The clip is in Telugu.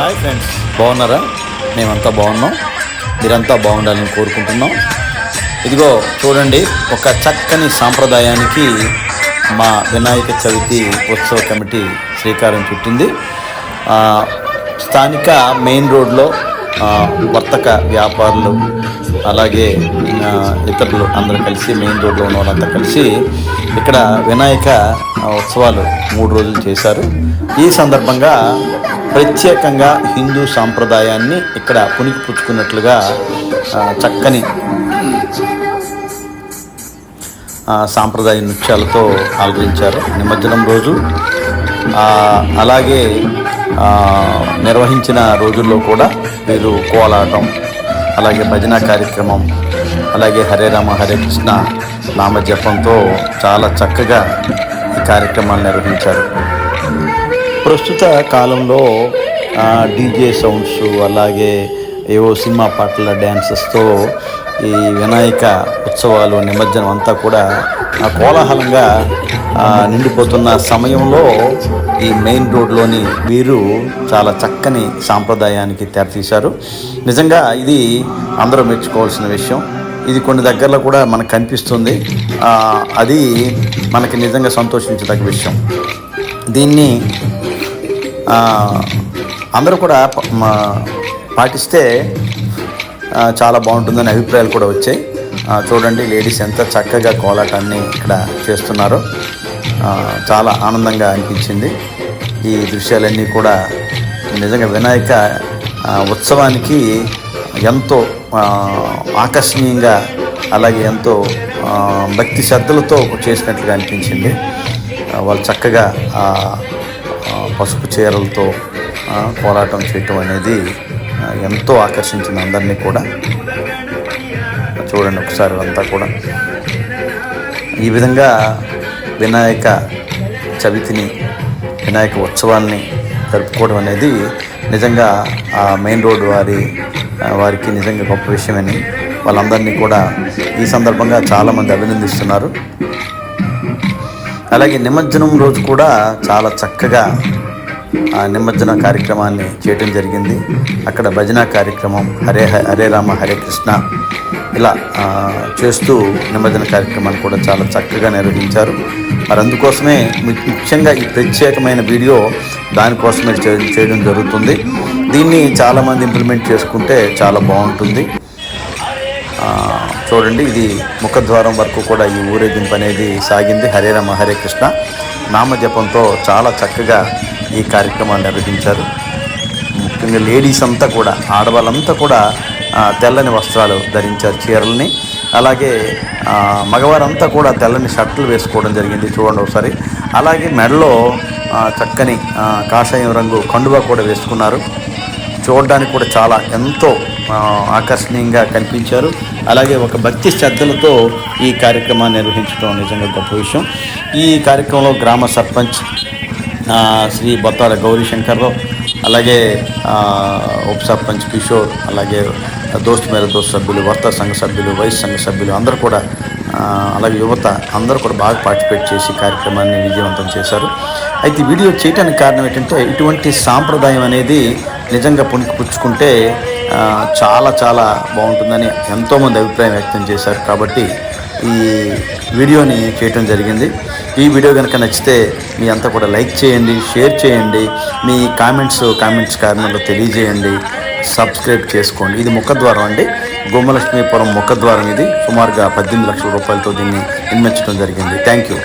హాయ్ ఫ్రెండ్స్ బాగున్నారా? మేమంతా బాగున్నాం. మీరంతా బాగుండాలని కోరుకుంటున్నాం. ఇదిగో చూడండి ఒక చక్కని సాంప్రదాయానికి మా వినాయక చవితి ఉత్సవ కమిటీ శ్రీకారం చుట్టింది. స్థానిక మెయిన్ రోడ్లో వర్తక వ్యాపారులు అలాగే ఇతరులు అందరూ కలిసి మెయిన్ రోడ్లో ఉన్న వాళ్ళంతా కలిసి ఇక్కడ వినాయక ఉత్సవాలు మూడు రోజులు చేశారు. ఈ సందర్భంగా ప్రత్యేకంగా హిందూ సాంప్రదాయాన్ని ఇక్కడ పునికి పుచ్చుకున్నట్లుగా చక్కని సాంప్రదాయ నృత్యాలతో ఆలోచించారు నిమజ్జనం రోజు. అలాగే నిర్వహించిన రోజుల్లో కూడా వీరు కోలాటం అలాగే భజన కార్యక్రమం అలాగే హరే రామ హరే కృష్ణ నామజపంతో చాలా చక్కగా ఈ కార్యక్రమాలు నిర్వహించారు. ప్రస్తుత కాలంలో డీజే సౌండ్స్ అలాగే ఏవో సినిమా పాటల డ్యాన్సెస్తో ఈ వినాయక ఉత్సవాలు నిమజ్జనం అంతా కూడా కోలాహలంగా నిండిపోతున్న సమయంలో ఈ మెయిన్ రోడ్లోని వీరు చాలా చక్కని సాంప్రదాయానికి తెరతీశారు. నిజంగా ఇది అందరూ మెచ్చుకోవాల్సిన విషయం. ఇది కొన్ని దగ్గరలో కూడా మనకు కనిపిస్తుంది. అది మనకి నిజంగా సంతోషించదగ్గ విషయం. దీన్ని అందరూ కూడా మా- పాటిస్తే చాలా బాగుంటుందని అభిప్రాయాలు కూడా వచ్చాయి. చూడండి లేడీస్ ఎంత చక్కగా కోలాటాన్ని ఇక్కడ చేస్తున్నారో. చాలా ఆనందంగా అనిపించింది. ఈ దృశ్యాలన్నీ కూడా నిజంగా వినాయక ఉత్సవానికి ఎంతో ఆకర్షణీయంగా అలాగే ఎంతో భక్తి శ్రద్ధలతో చేసినట్లుగా అనిపించింది. వాళ్ళు చక్కగా పసుపు చీరలతో పోరాటం చేయటం అనేది ఎంతో ఆకర్షించింది అందరినీ కూడా. చూడండి ఒకసారి అంతా కూడా. ఈ విధంగా వినాయక చవితిని వినాయక ఉత్సవాల్ని జరుపుకోవడం అనేది నిజంగా ఆ మెయిన్ రోడ్ వారి వారికి నిజంగా గొప్ప విషయమని వాళ్ళందరినీ కూడా ఈ సందర్భంగా చాలామంది అభినందిస్తున్నారు. అలాగే నిమజ్జనం రోజు కూడా చాలా చక్కగా నిమజ్జన కార్యక్రమాన్ని చేయటం జరిగింది. అక్కడ భజన కార్యక్రమం హరే హరే రామ హరే కృష్ణ ఇలా చేస్తూ నిమజ్జన కార్యక్రమాన్ని కూడా చాలా చక్కగా నిర్వహించారు. మరి అందుకోసమే ముఖ్యంగా ఈ ప్రత్యేకమైన వీడియో దానికోసమే చేయడం జరుగుతుంది. దీన్ని చాలామంది ఇంప్లిమెంట్ చేసుకుంటే చాలా బాగుంటుంది. చూడండి ఇది ముఖద్వారం వరకు కూడా ఈ ఊరేగింపు అనేది సాగింది. హరే రామ హరే కృష్ణ. నామజపంతో చాలా చక్కగా ఈ కార్యక్రమాన్ని నిర్వహించారు. ముఖ్యంగా లేడీస్ అంతా కూడా ఆడవాళ్ళంతా కూడా తెల్లని వస్త్రాలు ధరించారు చీరల్ని. అలాగే మగవారంతా కూడా తెల్లని షర్ట్లు వేసుకోవడం జరిగింది చూడండి ఒకసారి. అలాగే మెడలో చక్కని కాషాయం రంగు కండువా కూడా వేసుకున్నారు. చూడడానికి కూడా చాలా ఎంతో ఆకర్షణీయంగా కనిపించారు. అలాగే ఒక భక్తి శ్రద్ధలతో ఈ కార్యక్రమాన్ని నిర్వహించడం నిజంగా గొప్ప విషయం. ఈ కార్యక్రమంలో గ్రామ సర్పంచ్ శ్రీ బొత్తాల గౌరీశంకర్రావు అలాగే ఉప సర్పంచ్ కిషోర్ అలాగే దోస్త్ మేర దోస్త్ సభ్యులు వర్త సంఘ సభ్యులు వయసు సంఘ సభ్యులు అందరూ కూడా అలాగే యువత అందరూ కూడా బాగా పార్టిసిపేట్ చేసి కార్యక్రమాన్ని విజయవంతం చేశారు. అయితే వీడియో చేయడానికి కారణం ఏంటంటే ఇటువంటి సాంప్రదాయం అనేది నిజంగా పుణికిపుచ్చుకుంటే చాలా చాలా బాగుంటుందని ఎంతోమంది అభిప్రాయం వ్యక్తం చేశారు. కాబట్టి ఈ వీడియోని చేయటం జరిగింది. ఈ వీడియో కనుక నచ్చితే మీ అంతా కూడా లైక్ చేయండి షేర్ చేయండి మీ కామెంట్స్ కామెంట్స్ కారణంలో తెలియజేయండి సబ్స్క్రైబ్ చేసుకోండి. ఇది ముఖద్వారం అండి. గుమ్మలక్ష్మీపురం ముఖద్వారం ఇది. సుమారుగా పద్దెనిమిది లక్షల రూపాయలతో దీన్ని నిర్మించడం జరిగింది. Thank you.